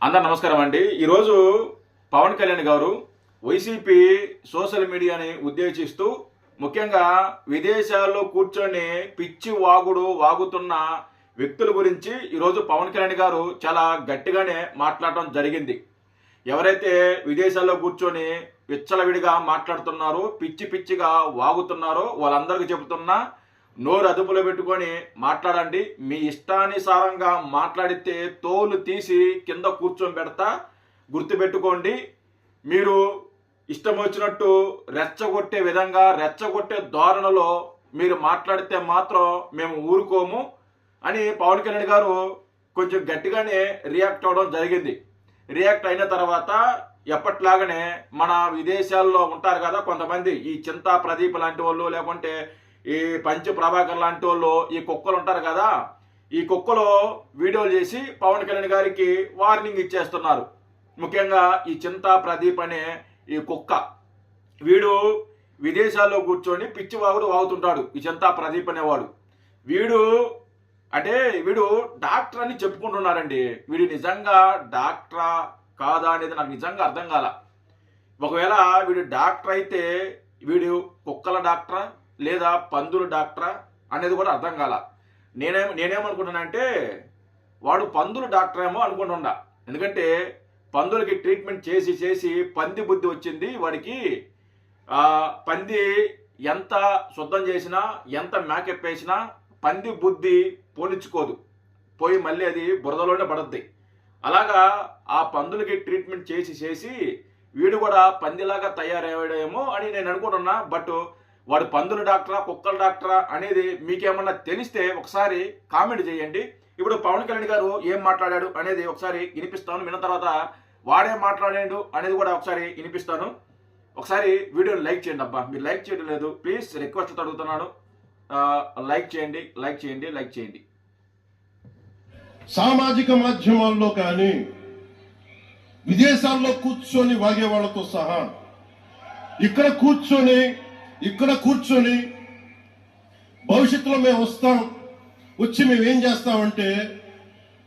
అందరు నమస్కారం అండి. ఈరోజు పవన్ కళ్యాణ్ గారు వైసీపీ సోషల్ మీడియాని ఉద్దేశిస్తూ ముఖ్యంగా విదేశాల్లో కూర్చొని పిచ్చి వాగుడు వాగుతున్న వ్యక్తుల గురించి ఈరోజు పవన్ కళ్యాణ్ గారు చాలా గట్టిగానే మాట్లాడటం జరిగింది. ఎవరైతే విదేశాల్లో కూర్చొని విచ్చలవిడిగా మాట్లాడుతున్నారో పిచ్చి పిచ్చిగా వాగుతున్నారో వాళ్ళందరికీ చెబుతున్నా నోరు అదుపులో పెట్టుకొని మాట్లాడండి. మీ ఇష్టానుసారంగా మాట్లాడితే తోలు తీసి కింద కూర్చొని గుర్తుపెట్టుకోండి మీరు ఇష్టం వచ్చినట్టు రెచ్చగొట్టే విధంగా రెచ్చగొట్టే ధోరణిలో మీరు మాట్లాడితే మాత్రం మేము ఊరుకోము అని పవన్ కళ్యాణ్ గారు కొంచెం గట్టిగానే రియాక్ట్ అవ్వడం జరిగింది. రియాక్ట్ అయిన తర్వాత ఎప్పట్లాగానే మన విదేశాల్లో ఉంటారు కదా కొంతమంది ఈ చింతా ప్రదీప్ లాంటి వాళ్ళు లేకుంటే ఈ పంచ ప్రభాకర్ లాంటి వాళ్ళు ఈ కుక్కలు ఉంటారు కదా ఈ కుక్కలు వీడియోలు చేసి పవన్ కళ్యాణ్ గారికి వార్నింగ్ ఇచ్చేస్తున్నారు. ముఖ్యంగా ఈ చింతా ప్రదీప్ అనే ఈ కుక్క. వీడు విదేశాల్లో కూర్చొని పిచ్చివాగుడు వాగుతుంటాడు ఈ చింతా ప్రదీప్ అనేవాడు. వీడు అంటే వీడు డాక్టర్ అని చెప్పుకుంటున్నారండి. వీడు నిజంగా డాక్టరా కాదా అనేది నాకు నిజంగా అర్థం కాల. ఒకవేళ వీడు డాక్టర్ అయితే వీడు కుక్కల డాక్టరా? లేదా పందుల డాక్టరా అనేది కూడా అర్థం కాల. నేనేం నేనేమనుకుంటున్నానంటే వాడు పందుల డాక్టర్ ఏమో అనుకుంటున్నా ఎందుకంటే పందులకి ట్రీట్మెంట్ చేసి చేసి పంది బుద్ధి వచ్చింది వాడికి. పంది ఎంత శుద్ధం చేసినా ఎంత మేకప్ వేసినా పంది బుద్ధి పోనిచ్చుకోదు. పోయి మళ్ళీ అది బురదలోనే పడద్ది. అలాగా ఆ పందులకి ట్రీట్మెంట్ చేసి చేసి వీడు కూడా పందిలాగా తయారయ్యాడేమో అని నేను అనుకుంటున్నా. బట్ వాడు పందుల డాక్టరా కుక్కల డాక్టరా అనేది మీకేమన్నా తెలిస్తే ఒకసారి కామెంట్ చేయండి. ఇప్పుడు పవన్ కళ్యాణ్ గారు ఏం మాట్లాడాడు అనేది ఒకసారి వినిపిస్తాను. విన్న తర్వాత వాడేం మాట్లాడాడు అనేది కూడా ఒకసారి వినిపిస్తాను. ఒకసారి వీడియోని లైక్ చేయండి అబ్బా. మీరు లైక్ చేయడం లేదు. ప్లీజ్ రిక్వెస్ట్ అడుగుతున్నాను. లైక్ చేయండి లైక్ చేయండి లైక్ చేయండి. సామాజిక మాధ్యమాల్లో కానీ విదేశాల్లో కూర్చొని వాగే వాళ్ళతో సహా ఇక్కడ కూర్చొని ఇక్కడ కూర్చొని భవిష్యత్తులో మేము వస్తాం వచ్చి మేము ఏం చేస్తామంటే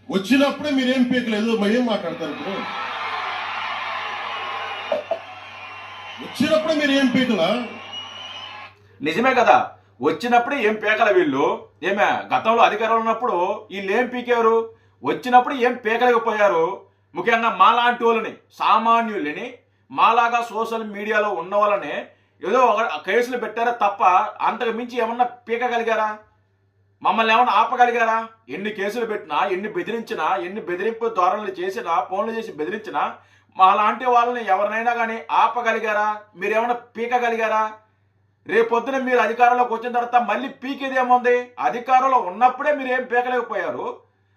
వచ్చినప్పుడే మీరేం పీకలేదు మరి ఏం మాట్లాడతారు ఇప్పుడు? వచ్చినప్పుడే మీరు ఏం పీకలా? నిజమే కదా. వచ్చినప్పుడే ఏం పీకల వీళ్ళు? ఏమే గతంలో అధికారంలో ఉన్నప్పుడు వీళ్ళు ఏం పీకారు? వచ్చినప్పుడు ఏం పీకలేకపోయారు? ముఖ్యంగా మాలాంటి వాళ్ళని సామాన్యులని మాలాగా సోషల్ మీడియాలో ఉన్న వాళ్ళని ఏదో ఒక కేసులు పెట్టారా తప్ప అంతకు మించి ఏమన్నా పీకగలిగారా? మమ్మల్ని ఏమన్నా ఆపగలిగారా? ఎన్ని కేసులు పెట్టినా ఎన్ని బెదిరించినా ఎన్ని బెదిరింపు ధోరణులు చేసినా ఫోన్లు చేసి బెదిరించినా మాలాంటి వాళ్ళని ఎవరినైనా కానీ ఆపగలిగారా? మీరేమన్నా పీకగలిగారా? రేపొద్దున మీరు అధికారంలోకి వచ్చిన తర్వాత మళ్ళీ పీకేది ఏముంది? అధికారంలో ఉన్నప్పుడే మీరు ఏం పీకలేకపోయారు?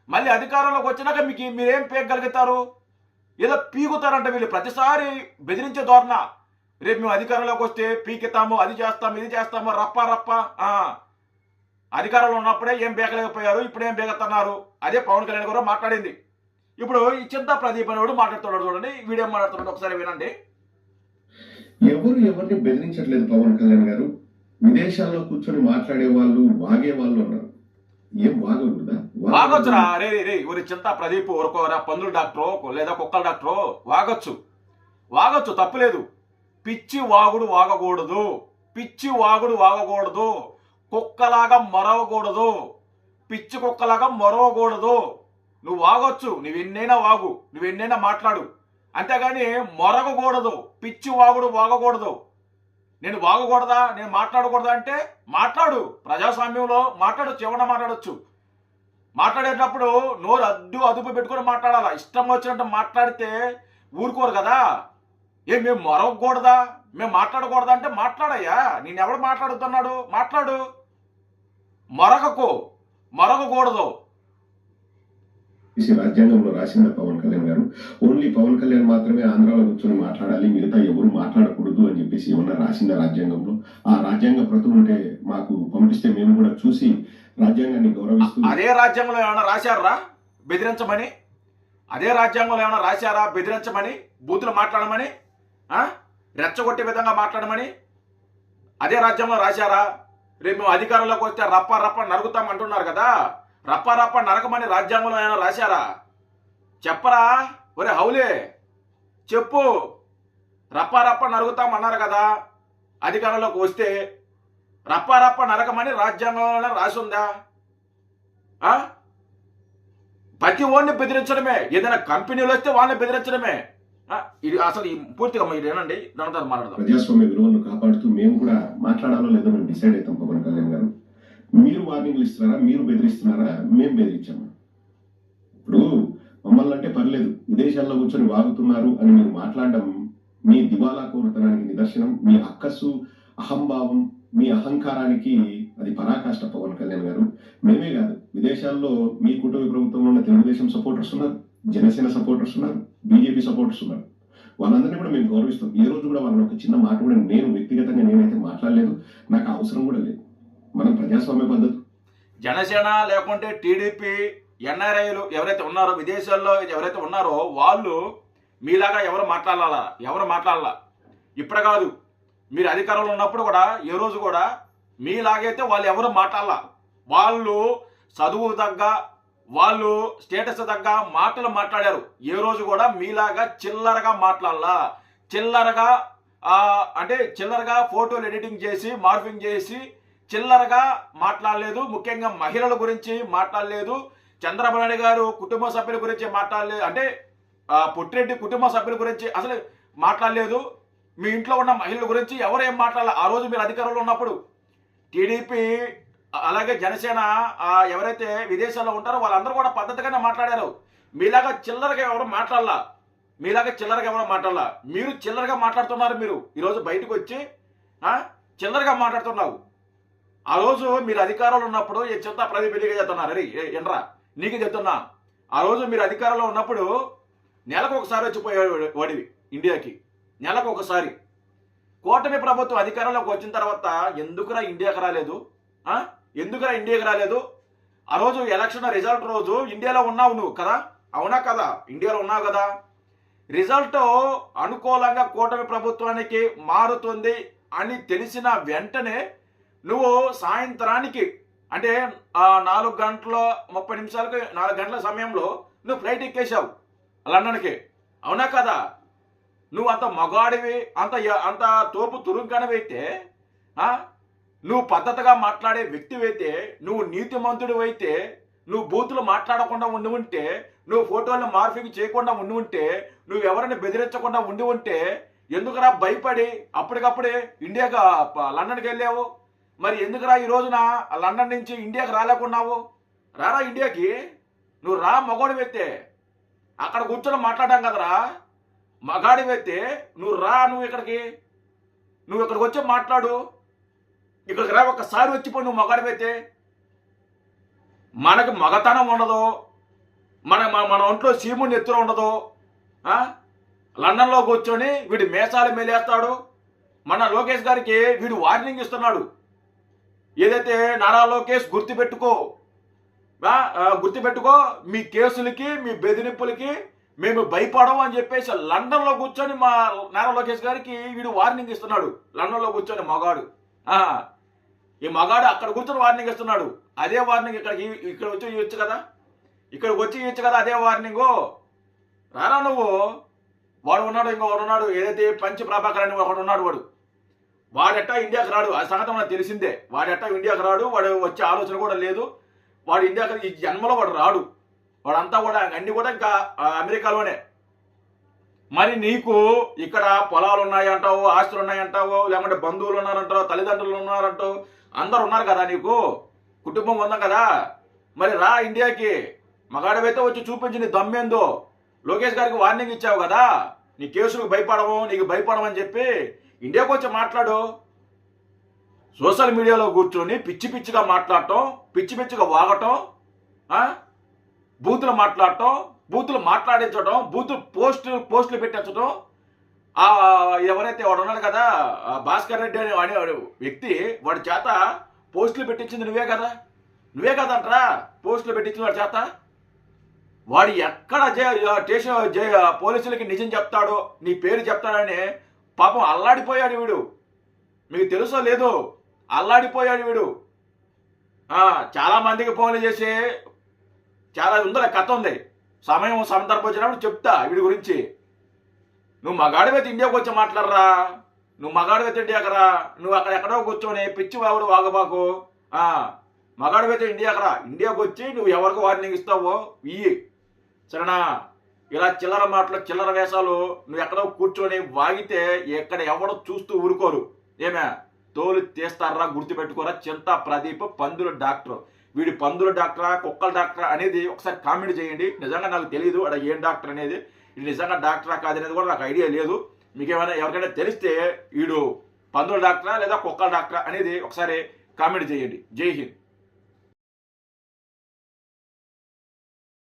మళ్ళీ అధికారంలోకి వచ్చినాక మీకు మీరేం పీకగలుగుతారు? ఏదో పీకుతారంట వీళ్ళు ప్రతిసారి బెదిరించే ధోరణ. రేపు మేము అధికారంలోకి వస్తే పీకితాము అది చేస్తాము ఇది చేస్తాము రప్ప రప్ప. ఆ. అధికారంలో ఉన్నప్పుడే ఏం పీకలేకపోయారు ఇప్పుడు ఏం పీకుతున్నారు అదే పవన్ కళ్యాణ్ గారు మాట్లాడింది. ఇప్పుడు ఈ చింత ప్రదీప్ అనేవాడు మాట్లాడుతున్నాడు చూడండి వీడియో మాట్లాడుతున్నాడు ఒకసారి వినండి. ఎవరు ఎవరిని బెదిరించట్లేదు పవన్ కళ్యాణ్ గారు? విదేశాల్లో కూర్చొని మాట్లాడే వాళ్ళు వాగే వాళ్ళు ఉన్నారు. ఏం వాగకూడదా? వాగొచ్చురా. రే రే రే ఊరి చింత ప్రదీప్ ఊరుకోరా పందుల డాక్టరో లేదా కుక్కల డాక్టరో వాగొచ్చు. వాగొచ్చు తప్పులేదు. పిచ్చి వాగుడు వాగకూడదు. పిచ్చి వాగుడు వాగకూడదు. కుక్కలాగా మరవకూడదు. పిచ్చి కుక్కలాగా మరవకూడదు. నువ్వు వాగొచ్చు. నువ్వెన్నైనా వాగు. నువ్వెన్నైనా మాట్లాడు. అంతేగాని మొరగకూడదు. పిచ్చి వాగుడు వాగకూడదు. నేను వాగకూడదా? నేను మాట్లాడకూడదా అంటే మాట్లాడు. ప్రజాస్వామ్యంలో మాట్లాడు ఎవరన్నా మాట్లాడచ్చు. మాట్లాడేటప్పుడు నోరు అడ్డు అదుపు పెట్టుకొని మాట్లాడాలా? ఇష్టం వచ్చినట్టు మాట్లాడితే ఊరుకోరు కదా? ఏం మేము మొరగకూడదా మేము మాట్లాడకూడదా అంటే మాట్లాడయ్యా. నేను ఎవడు మాట్లాడుతున్నాడు? మాట్లాడు. మొరగకు మొరగకూడదు చేసి రాజ్యాంగంలో రాసింది పవన్ కళ్యాణ్ గారు ఓన్లీ పవన్ కళ్యాణ్ మాత్రమే ఆంధ్రాలో కూర్చొని మాట్లాడాలి మిగతా ఎవరు మాట్లాడకూడదు అని చెప్పేసి ఏమన్నా రాసిందా రాజ్యాంగంలో? ఆ రాజ్యాంగ ప్రతులు ఉంటే మాకు పంపిస్తే మేము కూడా చూసి రాజ్యాంగాన్ని గౌరవిస్తూ అదే రాజ్యాంగంలో ఏమైనా రాశారా? బెదిరించమని? అదే రాజ్యాంగంలో ఏమైనా రాశారా? బెదిరించమని? బూతులు మాట్లాడమని? రెచ్చగొట్టే విధంగా మాట్లాడమని? అదే రాజ్యాంగంలో రాశారా? రేపు మేము అధికారంలోకి వస్తే రప్ప రప్ప నరుగుతాం అంటున్నారు కదా. రప్ప రప్ప నరకమని రాజ్యాంగంలో ఏమైనా రాశారా? చెప్పరా? ఒరే హౌలే చెప్పు. రప్ప రప్ప నరుగుతామన్నారు కదా. అధికారంలోకి వస్తే రప్ప రప్ప నరకమని రాజ్యాంగంలో రాసి ఉందా ప్రతి ఓడిని బెదిరించడమే. ఏదైనా కంపెనీలు వస్తే వాళ్ళని బెదిరించడమే. ఇది అసలు ఈ పూర్తిగా ఇది ఏనండి దాని తర్వాత మాట్లాడదాం. ప్రజాస్వామ్య విలువలను కాపాడుతూ మేము కూడా మాట్లాడాలో లేదో మేము డిసైడ్ అవుతాం పవన్ కళ్యాణ్ గారు. మీరు వార్నింగ్లు ఇస్తున్నారా? మీరు బెదిరిస్తున్నారా? మేము బెదిరించాము ఇప్పుడు మమ్మల్ని అంటే పర్లేదు విదేశాల్లో కూర్చొని వాగుతున్నారు అని మీరు మాట్లాడడం మీ దివాలా కోరుతనానికి నిదర్శనం మీ అక్కసు అహంభావం మీ అహంకారానికి అది పరాకాష్ట పవన్ కళ్యాణ్ గారు. మేమే కాదు విదేశాల్లో మీ కుటుంబ ప్రభుత్వంలో ఉన్న తెలుగుదేశం సపోర్టర్స్ ఉన్నారు జనసేన సపోర్టర్స్ ఉన్నారు బీజేపీ సపోర్టర్స్ ఉన్నారు. వాళ్ళందరినీ కూడా మేము గౌరవిస్తాం. ఏ రోజు కూడా వాళ్ళని ఒక చిన్న మాట కూడా నేను వ్యక్తిగతంగా నేనైతే మాట్లాడలేదు. నాకు అవసరం కూడా లేదు. మనం ప్రజాస్వామ్య పద్ధతి. జనసేన లేకుంటే టీడీపీ ఎన్ఆర్ఐలు ఎవరైతే ఉన్నారో విదేశాల్లో ఎవరైతే ఉన్నారో వాళ్ళు మీలాగా ఎవరు మాట్లాడాలా? ఎవరు మాట్లాడాలా? ఇప్పుడు కాదు. మీరు అధికారంలో ఉన్నప్పుడు కూడా ఏ రోజు కూడా మీలాగైతే వాళ్ళు ఎవరు మాట్లాడాల? వాళ్ళు చదువు తగ్గ వాళ్ళు స్టేటస్ తగ్గ మాటలు మాట్లాడారు. ఏ రోజు కూడా మీలాగా చిల్లరగా మాట్లాడాలా. చిల్లరగా అంటే చిల్లరగా ఫోటోలు ఎడిటింగ్ చేసి మార్ఫింగ్ చేసి చిల్లరగా మాట్లాడలేదు. ముఖ్యంగా మహిళల గురించి మాట్లాడలేదు. చంద్రబాబు నాయుడు గారు కుటుంబ సభ్యుల గురించి మాట్లాడలేదు అంటే పొట్టిరెడ్డి పుట్టిరెడ్డి కుటుంబ సభ్యుల గురించి అసలు మాట్లాడలేదు. మీ ఇంట్లో ఉన్న మహిళల గురించి ఎవరేం మాట్లాడాలి? ఆ రోజు మీరు అధికారంలో ఉన్నప్పుడు టీడీపీ అలాగే జనసేన ఎవరైతే విదేశాల్లో ఉంటారో వాళ్ళందరూ కూడా పద్ధతిగానే మాట్లాడారు. మీలాగా చిల్లరగా ఎవరు మాట్లాడాల? మీలాగా చిల్లరగా ఎవరు మాట్లాడాల? మీరు చిల్లరగా మాట్లాడుతున్నారు మీరు. ఈరోజు బయటకు వచ్చి చిల్లరగా మాట్లాడుతున్నావు. ఆ రోజు మీరు అధికారంలో ఉన్నప్పుడు ఏ చెత్త ప్రదీప్ ఎన్నిక చెప్తున్నారు అరే ఎండ్రా నీకు చెప్తున్నా? ఆ రోజు మీరు అధికారంలో ఉన్నప్పుడు నెలకు ఒకసారి వచ్చిపోయాడు వాడివి ఇండియాకి. నెలకు ఒకసారి. కూటమి ప్రభుత్వం అధికారంలోకి వచ్చిన తర్వాత ఎందుకురా ఇండియాకి రాలేదు? ఆ? ఎందుకురా ఇండియాకి రాలేదు? ఆ రోజు ఎలక్షన్ రిజల్ట్ రోజు ఇండియాలో ఉన్నావు నువ్వు కదా? అవునా కదా? ఇండియాలో ఉన్నావు కదా? రిజల్ట్ అనుకూలంగా కూటమి ప్రభుత్వానికి మారుతుంది అని తెలిసిన వెంటనే నువ్వు సాయంత్రానికి అంటే నాలుగు గంటల ముప్పై నిమిషాలకు నాలుగు గంటల సమయంలో నువ్వు ఫ్లైట్ ఎక్కేశావు లండన్కి. అవునా కదా? నువ్వు అంత మగాడివి అంత అంత తోపు తురుంకనవైతే అయితే నువ్వు పద్ధతిగా మాట్లాడే వ్యక్తివైతే నువ్వు నీతిమంతుడు అయితే నువ్వు బూతులు మాట్లాడకుండా ఉండి ఉంటే నువ్వు ఫోటోలను మార్ఫింగ్ చేయకుండా ఉండి ఉంటే నువ్వు ఎవరిని బెదిరించకుండా ఉండి ఉంటే ఎందుకురా భయపడి అప్పటికప్పుడే ఇండియాగా లండన్కి వెళ్ళావు? మరి ఎందుకురా ఈ రోజున లండన్ నుంచి ఇండియాకి రాలేకున్నావు? రారా ఇండియాకి? నువ్వు రా మగోడి అయితే అక్కడ కూర్చొని మాట్లాడాం కదరా. మగాడివైతే నువ్వు రా నువ్వు ఇక్కడికి. నువ్వు ఇక్కడికి వచ్చి మాట్లాడు. ఇక్కడికి రా ఒక్కసారి వచ్చిపోయి నువ్వు మగాడివైతే మనకు మగతనం ఉండదు. మన మన- ఒంట్లో సీముని ఎత్తులో ఉండదు. లండన్లో కూర్చొని వీడు మేసాలు మేలేస్తాడు. మన లోకేష్ గారికి వీడు వార్నింగ్ ఇస్తున్నాడు. ఏదైతే నారా లోకేష్ గుర్తుపెట్టుకో గుర్తుపెట్టుకో మీ కేసులకి మీ బెదిరింపులకి మేము భయపడము అని చెప్పేసి లండన్లో కూర్చొని మా నారా లోకేష్ గారికి వీడు వార్నింగ్ ఇస్తున్నాడు. లండన్లో కూర్చొని మగాడు. ఆ, ఈ మగాడు అక్కడ కూర్చొని వార్నింగ్ ఇస్తున్నాడు. అదే వార్నింగ్ ఇక్కడికి ఇక్కడ వచ్చి ఇవ్వచ్చు కదా? ఇక్కడికి వచ్చి ఇవ్వచ్చు కదా అదే వార్నింగు రారా నువ్వు? వాడు ఉన్నాడు ఇంకో ఉన్నాడు. ఏదైతే పంచ ప్రభాకర్ అని ఒకడు ఉన్నాడు వాడు. వాడెట్టా ఇండియాకి రాడు? ఆ సంగతి మనకు తెలిసిందే. వాడెట్టా ఇండియాకి రాడు? వాడు వచ్చే ఆలోచన కూడా లేదు. వాడు ఇండియాకి ఈ జన్మలో వాడు రాడు. వాడంతా కూడా అన్ని కూడా ఇంకా అమెరికాలోనే. మరి నీకు ఇక్కడ పొలాలు ఉన్నాయంటావు ఆస్తులు ఉన్నాయంటావు లేకుంటే బంధువులు ఉన్నారంటావు తల్లిదండ్రులు ఉన్నారంటావు అందరు ఉన్నారు కదా నీకు? కుటుంబం ఉందాం కదా? మరి రా ఇండియాకి. మగాడవైతే వచ్చి చూపించి నీ దమ్మేందో లోకేష్ గారికి వార్నింగ్ ఇచ్చావు కదా? నీ కేసులకు భయపడము నీకు భయపడమని చెప్పి ఇండియాకు వచ్చి మాట్లాడు. సోషల్ మీడియాలో కూర్చొని పిచ్చి పిచ్చిగా మాట్లాడటం పిచ్చి పిచ్చిగా వాగటం బూతులు మాట్లాడటం బూతులు మాట్లాడించడం బూతులు పోస్టులు పోస్టులు పెట్టించడం ఆ ఎవరైతే వాడు ఉన్నాడు కదా భాస్కర్ రెడ్డి అనే వాడేవాడు వాడు వ్యక్తి వాడి చేత పోస్టులు పెట్టించింది నువ్వే కదా. నువ్వే కదంట్రా పోస్టులు పెట్టించిన వాడి చేత. వాడు ఎక్కడ స్టేషన్ పోలీసులకి నిజం చెప్తాడో నీ పేరు చెప్తాడని పాపం అల్లాడిపోయాడు వీడు. మీకు తెలుసో లేదో అల్లాడిపోయాడు వీడు. చాలా మందికి ఫోన్లు చేసి చాలా ఉందిలే కథ ఉంది. సమయం సందర్భం వచ్చినప్పుడు చెప్తా వీడి గురించి. నువ్వు మగాడివైతే ఇండియాకి వచ్చి మాట్లాడరా? నువ్వు మగాడివైతే ఇండియాకి రా? నువ్వు అక్కడ ఎక్కడో కూర్చొని పిచ్చి వాగుడు వాగబాకు మగాడివైతే ఇండియాకి రా. ఇండియాకి వచ్చి నువ్వు ఎవరికి వార్నింగ్ ఇస్తావో ఇయ్యి. సరేనా? ఇలా చిల్లర మాటలు చిల్లర వేషాలు నువ్వు ఎక్కడో కూర్చొని వాగితే ఎక్కడ ఎవడో చూస్తూ ఊరుకోరు. ఏమే? తోలు తీస్తారా గుర్తుపెట్టుకోరా చింత ప్రదీప్ పందుల డాక్టర్. వీడి పందుల డాక్టరా కుక్కల డాక్టరా అనేది ఒకసారి కామెంట్ చేయండి. నిజంగా నాకు తెలియదు అక్కడ ఏం డాక్టర్ అనేది. ఇది నిజంగా డాక్టరా కాదనేది కూడా నాకు ఐడియా లేదు. మీకు ఏమైనా ఎవరికైనా తెలిస్తే వీడు పందుల డాక్టరా లేదా కుక్కల డాక్టరా అనేది ఒకసారి కామెంట్ చేయండి. జై హింద్.